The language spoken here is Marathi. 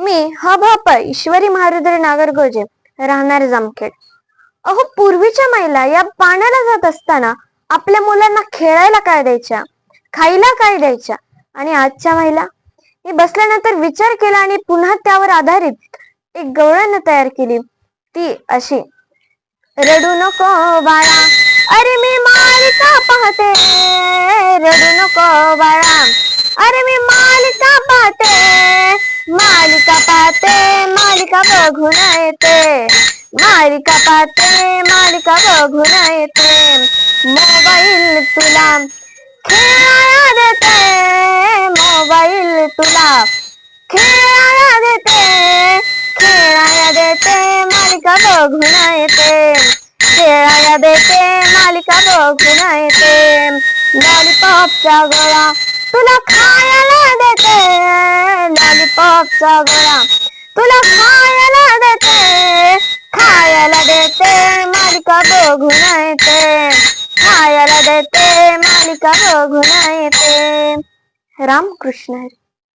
मी ह भ ईश्वरी महारुद्र नागरगोजे राहणार जामखेड. अहो पूर्वीच्या महिला या पाण्याला जात असताना आपल्या मुलांना खेळायला काय द्यायच्या? खायला काय द्यायच्या? आणि आजच्या महिला? मी बसल्यानंतर विचार केला आणि पुन्हा त्यावर आधारित एक गवळण तयार केली. ती अशी रडू नको बाळा. अरे मी मालिका पाहते. रडू नको बाळा. अरे मी मालिका पाहते. পাতে, মালিকা বঘুনাইতে মালিকা পাতে, মালিকা বঘুনাইতে মোবাইল তুলাম খেয়া দেতে। মোবাইল তুলাম খেয়া দেতে। খেয়া দেতে, মালিকা বঘুনাইতে খেয়া দেতে, মালিকা বঘুনাইতে ললিপপ চাগড়া তুলা খায়া দেতে। ললিপপ চাগড়া तुला खायला देते खायला देते मालिका बघून येते. खायला देते मालिका बघून येते. रामकृष्ण हरी.